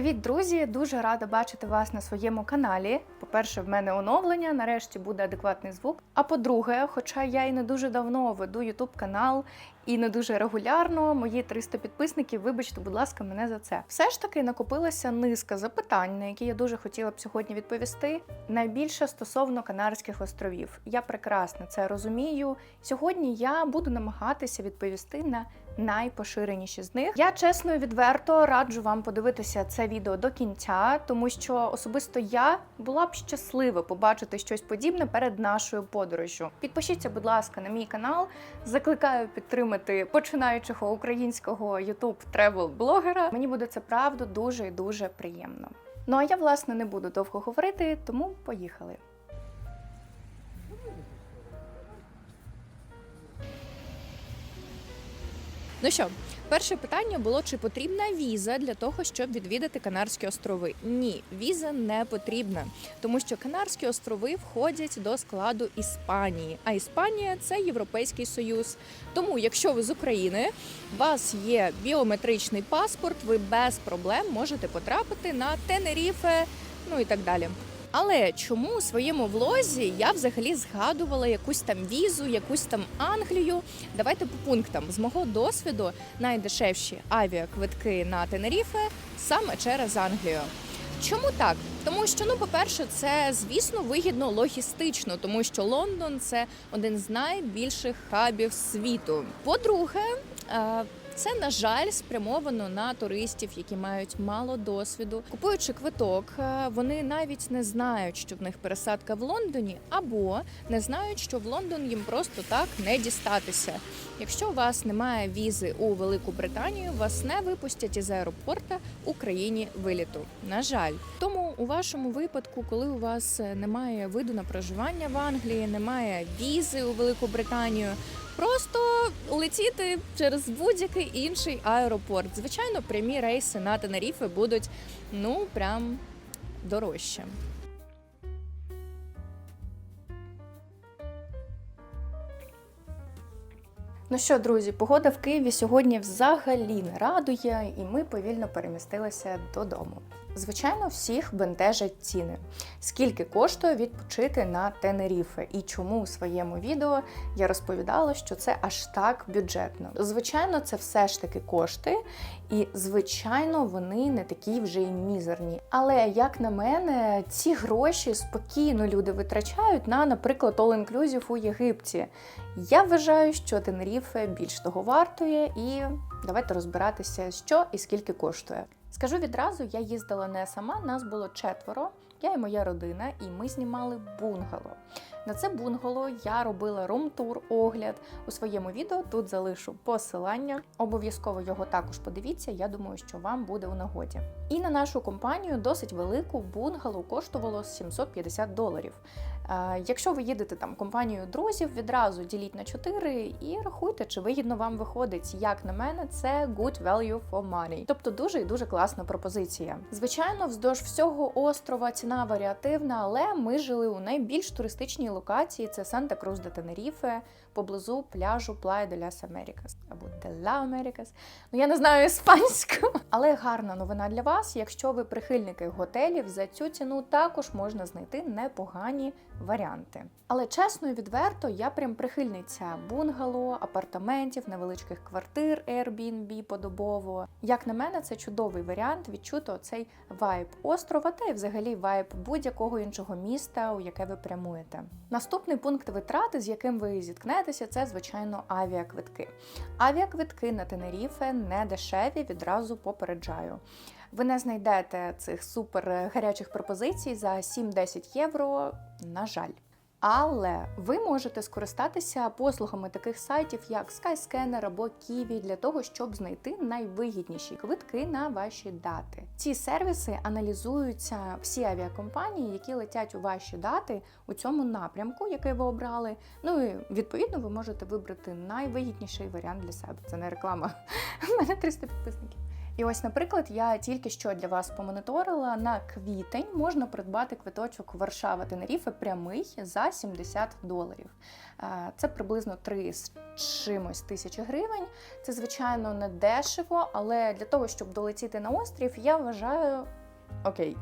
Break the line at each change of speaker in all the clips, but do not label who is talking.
Привіт, друзі! Дуже рада бачити вас на своєму каналі. По-перше, в мене оновлення, нарешті буде адекватний звук. А по-друге, хоча я і не дуже давно веду YouTube канал і не дуже регулярно, мої 300 підписників, вибачте, будь ласка, мене за це. Все ж таки накопилася низка запитань, на які я дуже хотіла б сьогодні відповісти. Найбільше стосовно Канарських островів. Я прекрасно це розумію. Сьогодні я буду намагатися відповісти на найпоширеніші з них. Я чесно і відверто раджу вам подивитися це відео до кінця, тому що особисто я була б щаслива побачити щось подібне перед нашою подорожжю. Підпишіться, будь ласка, на мій канал. Закликаю підтримати починаючого українського youtube тревел блогера. Мені буде це правда дуже і дуже приємно. Ну а я власне не буду довго говорити, тому поїхали.
Ну що, перше питання було: чи потрібна віза для того, щоб відвідати Канарські острови? Ні, віза не потрібна, тому що Канарські острови входять до складу Іспанії. А Іспанія це Європейський Союз. Тому, якщо ви з України, у вас є біометричний паспорт, ви без проблем можете потрапити на Тенеріфе, ну і так далі. Але чому у своєму влозі я взагалі згадувала якусь там візу, якусь там Англію? Давайте по пунктам. З мого досвіду найдешевші авіаквитки на Тенеріфе саме через Англію. Чому так? Тому що, ну, по-перше, це звісно вигідно логістично, тому що Лондон це один з найбільших хабів світу. По-друге, е, це на жаль спрямовано на туристів, які мають мало досвіду. Купуючи квиток, е, вони навіть не знають, що в них пересадка в Лондоні, або не знають, що в Лондон їм просто так не дістатися. Якщо у вас немає візи у Велику Британію, вас не випустять із аеропорта Україні виліту. На жаль, тому у вашому випадку, коли у вас е, немає виду на проживання в Англії, немає візи у Велику Британію. Просто летіти через будь-який інший аеропорт. Звичайно, прямі рейси на Тенеріфи будуть ну прям дорожче.
Ну що, друзі, погода в Києві сьогодні взагалі не радує, і ми повільно перемістилися додому. Звичайно, всіх бентежать ціни. Скільки коштує відпочити на Тенеріфе і чому у своєму відео я розповідала, що це аж так бюджетно. Звичайно, це все ж таки кошти, і звичайно, вони не такі вже й мізерні. Але як на мене, ці гроші спокійно люди витрачають на, наприклад, all-inclusive у Єгипті. Я вважаю, що Тенеріфе більш того вартує, і давайте розбиратися, що і скільки коштує. Скажу відразу, я їздила не сама, нас було четверо. Я і моя родина, і ми знімали бунгало. На це бунгало я робила рум-тур, огляд у своєму відео. Тут залишу посилання. Обов'язково його також подивіться. Я думаю, що вам буде у нагоді. І на нашу компанію досить велику бунгало коштувало 750 доларів. Е, Якщо ви їдете там компанією друзів, відразу діліть на 4 і рахуйте, чи вигідно вам виходить. Як на мене, це good value for money. Тобто дуже і дуже класна пропозиція. Звичайно, вздовж всього острова ціна варіативна, але ми жили у найбільш туристичній локації це Санта Крус де Тенеріфе, поблизу пляжу Playa de las Americas або la Americas. Ну я не знаю іспанську. Але гарна новина для вас. Якщо ви прихильники готелів, за цю ціну також можна знайти непогані варіанти. Але чесно і відверто, я прям прихильниця бунгало, апартаментів, невеличких квартир, Airbnb подобово. Як на мене, це чудовий варіант відчути оцей вайб острова та й взагалі вайб будь-якого іншого міста, у яке ви прямуєте. Наступний пункт витрати, з яким ви зіткнетеся, це звичайно авіаквитки. Авіаквитки на Тенеріфе не дешеві, відразу попереджаю. Ви не знайдете цих супер гарячих пропозицій за 7-10 євро, на жаль. Але ви можете скористатися послугами таких сайтів, як Skyscanner або Kiwi, для того, щоб знайти найвигідніші квитки на ваші дати. Ці сервіси аналізуються всі авіакомпанії, які летять у ваші дати у цьому напрямку, який ви обрали. Ну і відповідно ви можете вибрати найвигідніший варіант для себе. Це не реклама. У мене 300 підписників. І ось, наприклад, я тільки що для вас помоніторила на квітень можна придбати квиточок Варшава Тенеріфе прямий за 70 доларів. Е, Це приблизно 3 з чимось тисячі гривень. Це, звичайно, не дешево, але для того, щоб долетіти на острів, я вважаю окей.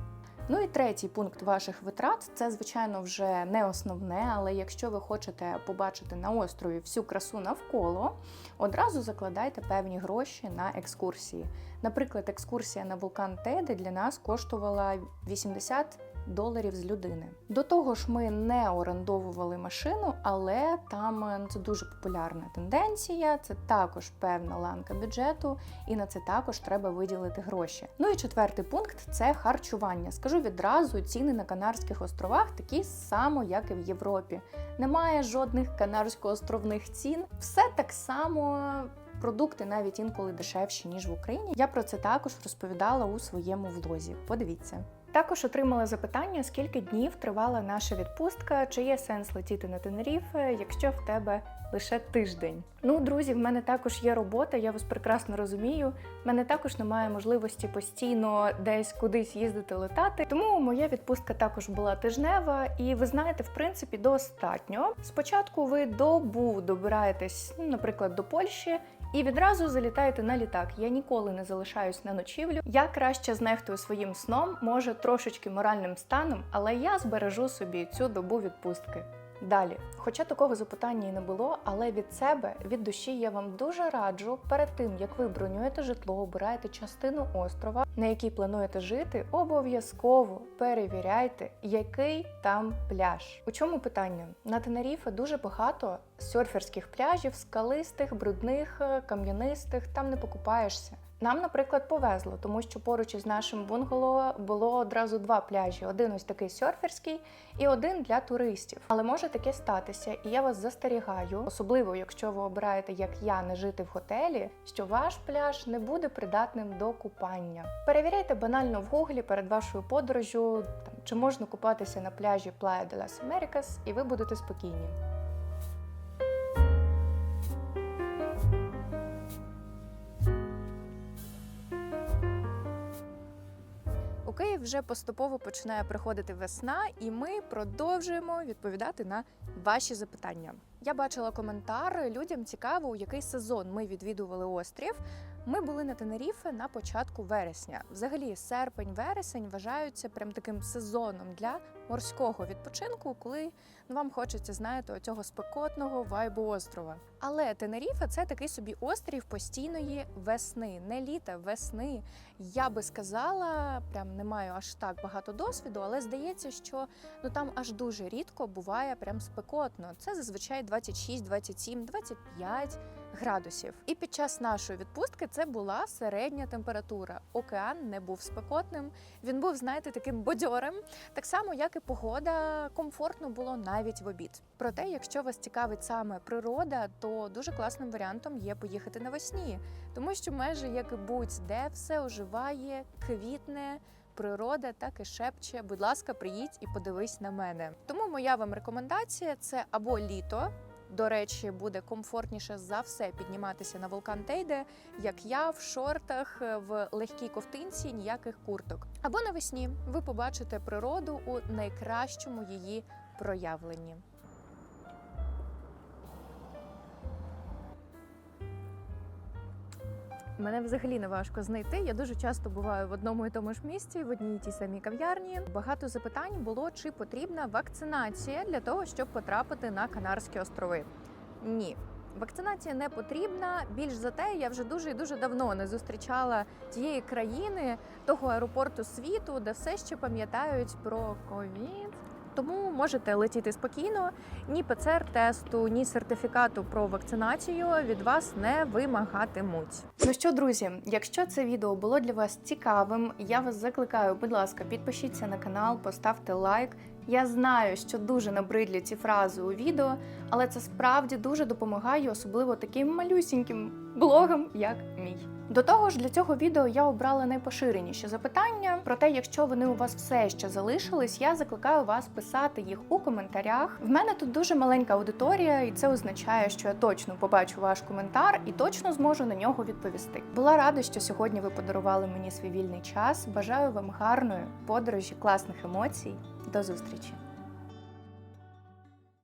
Ну і третій пункт ваших витрат це, звичайно, вже не основне, але якщо ви хочете побачити на острові всю красу навколо, одразу закладайте певні гроші на екскурсії. Наприклад, екскурсія на вулкан Теди для нас коштувала 80 доларів з людини. До того ж, ми не орендовували машину, але там е, це дуже популярна тенденція. Це також певна ланка бюджету, і на це також треба виділити гроші. Ну і четвертий пункт це харчування. Скажу відразу, ціни на Канарських островах такі само, як і в Європі. Немає жодних канарсько-островних цін. Все так само. Продукти навіть інколи дешевші ніж в Україні. Я про це також розповідала у своєму влозі. Подивіться. Також отримала запитання, скільки днів тривала наша відпустка, чи є сенс летіти на Тенеріфе, якщо в тебе лише тиждень. Ну, друзі, в мене також є робота, я вас прекрасно розумію. В мене також немає можливості постійно десь кудись їздити летати. Тому моя відпустка також була тижнева, і ви знаєте, в принципі, достатньо. Спочатку ви добу добираєтесь, ну, наприклад, до Польщі. І відразу залітаєте на літак. Я ніколи не залишаюсь на ночівлю. Я краще знехтую своїм сном, може трошечки моральним станом, але я збережу собі цю добу відпустки. Далі, хоча такого запитання і не було, але від себе, від душі я вам дуже раджу перед тим, як ви бронюєте житло, обираєте частину острова, на якій плануєте жити, обов'язково перевіряйте, який там пляж. У чому питання? На Тенеріфе дуже багато серферських пляжів, скалистих, брудних, е, кам'янистих, там не покупаєшся. Нам, наприклад, повезло, тому що поруч із нашим бунгало було одразу два пляжі: один ось такий серферський і один для туристів. Але може таке статися, і я вас застерігаю, особливо якщо ви обираєте, як я, не жити в готелі, що ваш пляж не буде придатним до купання. Перевіряйте банально в гуглі перед вашою подорожю, там, чи можна купатися на пляжі Playa de las Americas, і ви будете спокійні.
Вже поступово починає приходити весна, і ми продовжуємо відповідати на ваші запитання. Я бачила коментар. Людям цікаво, у який сезон ми відвідували острів. Ми були на Тенеріфе на початку вересня. Взагалі, серпень-вересень вважаються прям таким сезоном для морського відпочинку, коли вам хочеться, знаєте, оцього спекотного вайбу острова. Але Тенеріфе це такий собі острів постійної весни, не літа, весни. Я би сказала, прям не маю аж так багато досвіду, але здається, що ну там аж дуже рідко буває прям спекотно. Це зазвичай 26, 27, 25 градусів. І під час нашої відпустки це була середня температура. Океан не був спекотним. Він був, знаєте, таким бадьорим. Так само, як і погода, комфортно було навіть в обід. Проте, якщо вас цікавить саме природа, то дуже класним варіантом є поїхати навесні, тому що майже як і будь-де все оживає, квітне. Природа так і шепче. Будь ласка, приїдь і подивись на мене. Тому моя вам рекомендація це або літо. До речі, буде комфортніше за все підніматися на вулкан Тейде, як я в шортах, в легкій ковтинці, ніяких курток. Або навесні ви побачите природу у найкращому її проявленні. Мене взагалі не важко знайти. Я дуже часто буваю в одному і тому ж місці, в одній і тій самій кав'ярні. Багато запитань було, чи потрібна вакцинація для того, щоб потрапити на Канарські острови. Ні. Вакцинація не потрібна. Більш за те, я вже дуже і дуже давно не зустрічала тієї країни, того аеропорту світу, де все ще пам'ятають про ковід. Тому можете летіти спокійно. Ні ПЦР-тесту, ні сертифікату про вакцинацію від вас не вимагатимуть.
Ну що, друзі, якщо це відео було для вас цікавим, я вас закликаю, будь ласка, підпишіться на канал, поставте лайк. Я знаю, що дуже набридлі ці фрази у відео, але це справді дуже допомагає, особливо таким малюсіньким блогом, як мій. До того ж, для цього відео я обрала найпоширеніші запитання. Проте, якщо вони у вас все ще залишились, я закликаю вас писати їх у коментарях. В мене тут дуже маленька аудиторія, і це означає, що я точно побачу ваш коментар і точно зможу на нього відповісти. Була рада, що сьогодні ви подарували мені свій вільний час. Бажаю вам гарної подорожі, класних емоцій. До зустрічі!